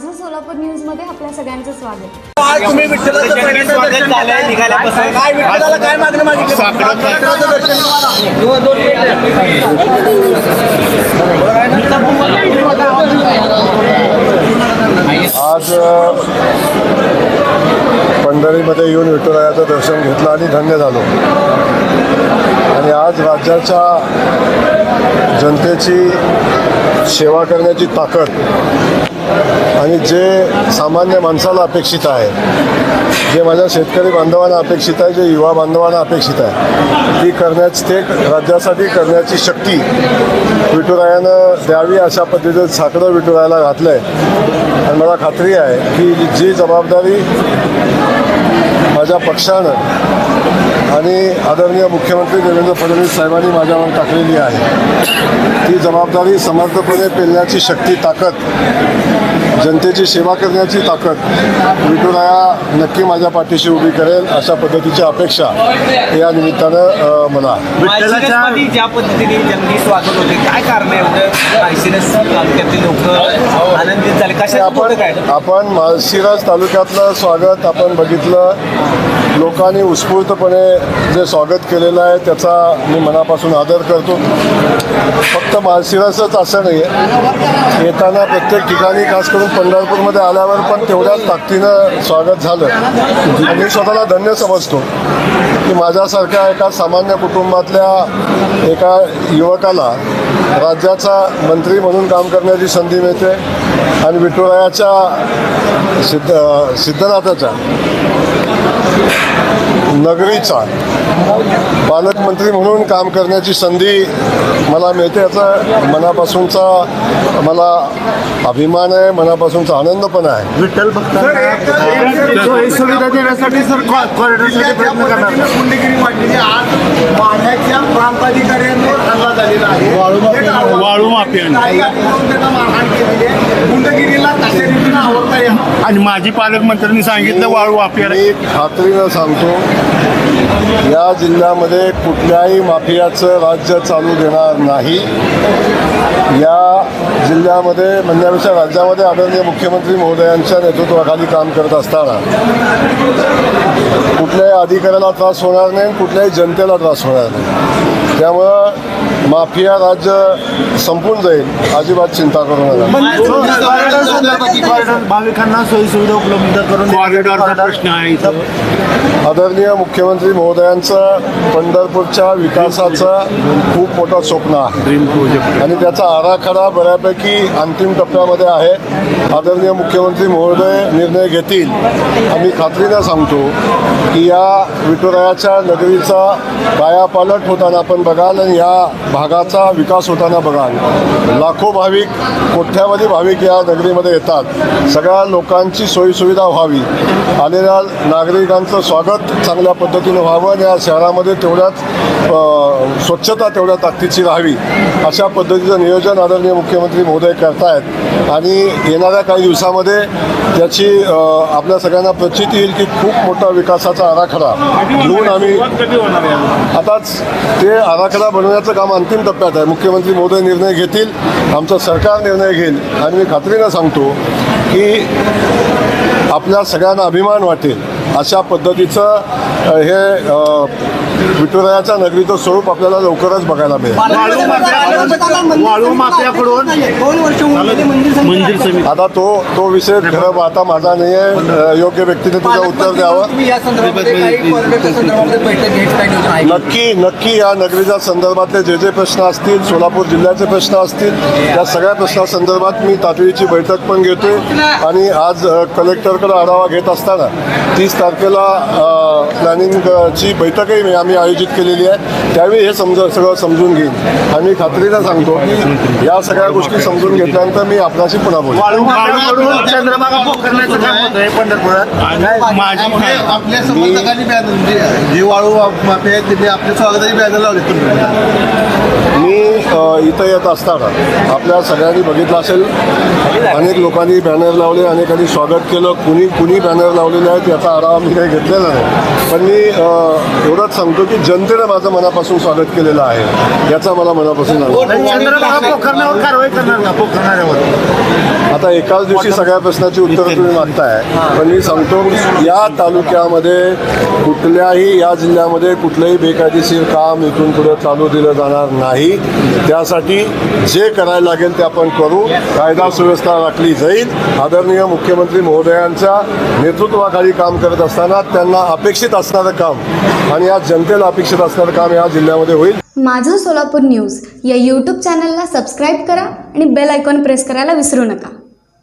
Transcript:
माझं सोलापूर न्यूजमध्ये आपल्या सगळ्यांचं स्वागत आज तुम्ही विठ्ठलाचं पहिल्यांदा स्वागत दर्शन झालंय, घेतलं. निघाल्यापासून. काय विठ्ठलाला काय मागणं मागितली विठ्ठलाचं दर्शन आज अ, पंढरीमध्ये येऊन विठुरायाचं दर्शन घेतलं आणि धन्य झालो आणि आज राज्याच्या जनतेची सेवा करण्याची ताकद आणि जे सामान्य माणसाला अपेक्षित आहे जे माझ्या शेतकरी बांधवांना अपेक्षित आहे जे युवा बांधवांना अपेक्षित आहे ती करण्याची ते राज्यासाठी करण्याची शक्ती विठुरायानं द्यावी अशा पद्धतीचं साकडं विठुरायाला घातलं आहे आणि मला खात्री आहे की जी जबाबदारी माझ्या पक्षानं आणि आदरणीय मुख्यमंत्री देवेंद्र फडणवीस साहेबांनी माझ्यावर टाकलेली आहे. ती जबाबदारी समर्थपणे पेलण्याची शक्ती ताकद जनतेची सेवा करण्याची ताकद विठुराया नक्की माझ्या पाठीशी उभी करेल अशा पद्धतीची अपेक्षा या निमित्तानं मला आहे. माळशिरसमध्ये ज्या पद्धतीने जंगी स्वागत होते काय कारण आहे एवढं? माळशिरस तालुक्यातील लोक आनंदित झाले. कशा आपण काय? आपण माळशिरस तालुक्यातलं स्वागत आपण बघितलं. लोकांनी उत्स्फूर्तपणे जे स्वागत केलेलं आहे त्याचा मी मनापासून आदर करतो. फक्त माळशिरसच असं नाही आहे येताना प्रत्येक ठिकाणी खास करून पंढरपूरमध्ये आल्यावर पण तेवढ्याच ताकदीनं स्वागत झालं. मी स्वतःला धन्य समजतो की माझ्यासारख्या एका सामान्य कुटुंबातल्या एका युवकाला राज्याचा मंत्री म्हणून काम करण्याची संधी मिळते आणि विठुरायाच्या सिद्ध सिद्धनाथाच्या नगरीचा पालकमंत्री म्हणून काम करण्याची संधी मला मिळते. याचा मनापासूनचा मला अभिमान आहे मनापासूनचा आनंद पण आहे. विठ्ठल सुविधा देण्यासाठी सर कॉरिडॉरसाठी प्रयत्न करणार? गुंडगिरी वाढलेली आज माढ्याच्या प्रांताधिकाऱ्यांवर हल्ला झालेला आहे. वाळू माफिया- गुंडगिरीला कशा रीतीनं आवडता आणि माजी पालकमंत्र्यांनी सांगितलं वाळू वापिया मी खात्रीनं सांगतो या जिल्ह्यामध्ये कुठल्याही माफियाचं राज्य चालू देणार नाही. या जिल्ह्यामध्ये म्हणण्यापेक्षा राज्यामध्ये आदरणीय मुख्यमंत्री महोदयांच्या नेतृत्वाखाली काम करत असताना कुठल्याही अधिकाऱ्याला त्रास होणार नाही कुठल्याही जनतेला त्रास होणार नाही. त्यामुळं माफिया राज्य संपून जाईल. अजिबात चिंता करू नका. कॉरिडॉर संदर्भात कॉरिडॉर भाविकांना सोयी सुविधा उपलब्ध करून कॉरिडॉरचा प्रश्न आहे इथं. आदरणीय मुख्यमंत्री महोदयांचं पंढरपूरच्या विकासाचं खूप मोठं स्वप्न आहे. आणि त्याचा आराखडा बऱ्यापैकी अंतिम टप्प्यामध्ये आहे. आदरणीय मुख्यमंत्री महोदय निर्णय घेतील. आम्ही खात्रीनं सांगतो की या विठुरायाच्या नगरीचा कायापालट होताना आपण बघाल आणि या भागाचा विकास होताना बघाल. लाखो भाविक कोट्यावधी भाविक या नगरीमध्ये येतात. सगळ्या लोकांची सोयीसुविधा व्हावी. आलेल्या नागरिकांचं स्वागत चांगल्या पद्धतीनं व्हावं आणि या शहरामध्ये तेवढ्याच स्वच्छता तेवढ्या ताकदीची राहावी. अशा पद्धतीचं नियोजन आदरणीय मुख्यमंत्री महोदय करतायत. आणि येणाऱ्या काही दिवसामध्ये त्याची आपल्या सगळ्यांना प्रचिती येईल की खूप मोठा विकासाचा आराखडा घेऊन आम्ही आताच ते आराखडा बनवण्याचं काम अंतिम टप्प्यात आहे. मुख्यमंत्री महोदय निर्णय घेतील आमचं सरकार निर्णय घेईल. आणि मी खात्रीनं सांगतो की आपल्या सगळ्यांना अभिमान वाटेल अशा पद्धतीचं हे विठुरायाच्या नगरीचं स्वरूप आपल्याला लवकरच बघायला मिळेल. वाळू माफिया वाळू माफियाकडून मंदिर समिती आता तो तो विषय खरं आता माझा नाही आहे योग्य व्यक्तीने तुझं उत्तर द्यावं? नक्की नक्की या नगरीच्या संदर्भातले जे जे प्रश्न असतील सोलापूर जिल्ह्याचे प्रश्न असतील त्या सगळ्या प्रश्नासंदर्भात मी तातडीची बैठक पण घेतोय. आणि आज कलेक्टरकडे आढावा घेत असताना तीस तारखेला प्लॅनिंगची बैठकही मी आम्ही आयोजित केलेली आहे त्यावेळी हे समज सगळं समजून घेईन. आणि मी खात्रीनं सांगतो की या सगळ्या गोष्टी समजून घेतल्यानंतर मी आपल्याशी पुन्हा आहे बॅनर जे वाळू माफी त्यांनी आपल्या स्वागताची बॅनर लावले मी इथं येत असताना आपल्या सगळ्यांनी बघितलं असेल अनेक लोकांनी बॅनर लावले अनेकांनी स्वागत केलं. कुणी कुणी बॅनर लावलेले आहेत याचा आढावा मी काही घेतलेला नाही. पण मी एवढंच सांगतो सांगतो की जनतेनं माझं मनापासून स्वागत केलेलं आहे. याचा मला मनापासून आता एकाच दिवशी सगळ्या प्रश्नाची उत्तरं तुम्ही मागताय. पण मी सांगतो या तालुक्यामध्ये कुठल्याही या जिल्ह्यामध्ये कुठलंही बेकायदेशीर काम इथून पुढे चालू दिलं जाणार नाही. त्यासाठी जे करायला लागेल ते आपण करू. कायदा सुव्यवस्था राखली जाईल. आदरणीय मुख्यमंत्री महोदयांच्या नेतृत्वाखाली काम करत असताना त्यांना अपेक्षित असणारं काम आणि या जनतेला अपेक्षित असणारं काम या जिल्ह्यामध्ये होईल. माझं सोलापूर न्यूज या यूट्यूब चॅनलला सबस्क्राईब करा आणि बेल आयकॉन प्रेस करायला विसरू नका.